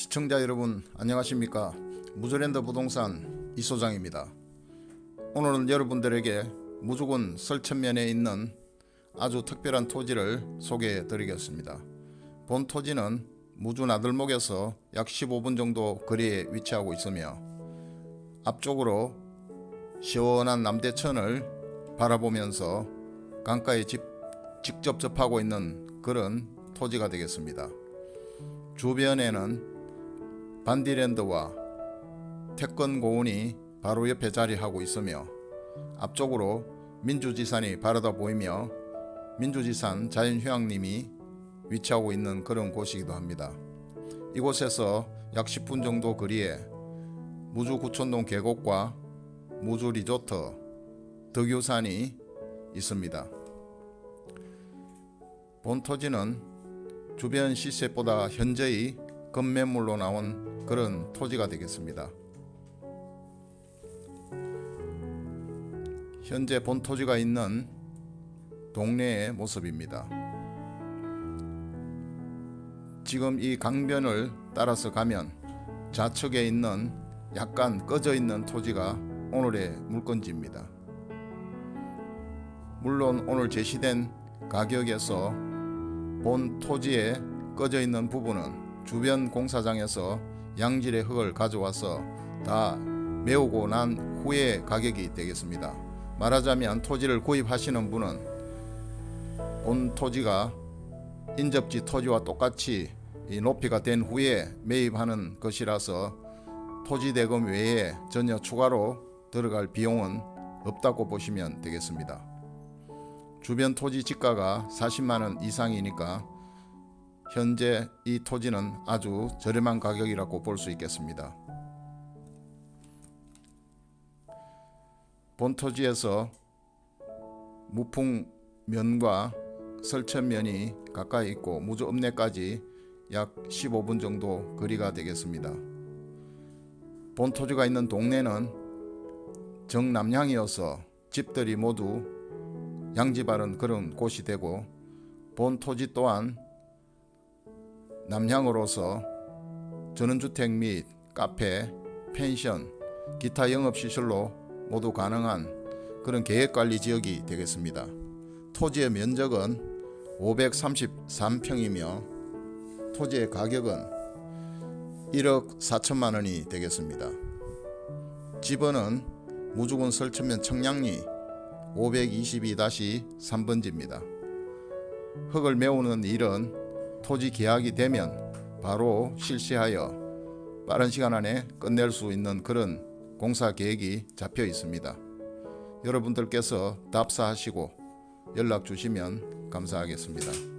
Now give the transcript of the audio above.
시청자 여러분 안녕하십니까? 무조랜드 부동산 이 소장입니다. 오늘은 여러분들에게 무주군 설천면에 있는 아주 특별한 토지를 소개해 드리겠습니다. 본 토지는 무주 나들목에서 약 15분 정도 거리에 위치하고 있으며 앞쪽으로 시원한 남대천을 바라보면서 강가에 집, 직접 접하고 있는 그런 토지가 되겠습니다. 주변에는 반디랜드와 태권 고운이 바로 옆에 자리하고 있으며 앞쪽으로 민주지산이 바라다 보이며 민주지산 자연휴양림이 위치하고 있는 그런 곳이기도 합니다. 이곳에서 약 10분 정도 거리에 무주 구촌동 계곡과 무주 리조트 덕유산이 있습니다. 본 토지는 주변 시세보다 현저히 급매물로 나온 그런 토지가 되겠습니다. 현재 본 토지가 있는 동네의 모습입니다. 지금 이 강변을 따라서 가면 좌측에 있는 약간 꺼져 있는 토지가 오늘의 물건지입니다. 물론 오늘 제시된 가격에서 본 토지에 꺼져 있는 부분은 주변 공사장에서 양질의 흙을 가져와서 다 메우고 난 후의 가격이 되겠습니다. 말하자면 토지를 구입하시는 분은 본 토지가 인접지 토지와 똑같이 이 높이가 된 후에 매입하는 것이라서 토지 대금 외에 전혀 추가로 들어갈 비용은 없다고 보시면 되겠습니다. 주변 토지 지가가 40만 원 이상이니까 현재 이 토지는 아주 저렴한 가격이라고 볼 수 있겠습니다. 본 토지에서 무풍면과 설천면이 가까이 있고 무주 읍내까지 약 15분 정도 거리가 되겠습니다. 본 토지가 있는 동네는 정남향이어서 집들이 모두 양지바른 그런 곳이 되고 본 토지 또한 남향으로서 전원주택 및 카페, 펜션, 기타 영업시설로 모두 가능한 그런 계획관리 지역이 되겠습니다. 토지의 면적은 533평이며 토지의 가격은 1억 4천만 원이 되겠습니다. 집원은 무주군 설천면 청량리 522-3번지입니다. 흙을 메우는 일은 토지 계약이 되면 바로 실시하여 빠른 시간 안에 끝낼 수 있는 그런 공사 계획이 잡혀 있습니다. 여러분들께서 답사하시고 연락 주시면 감사하겠습니다.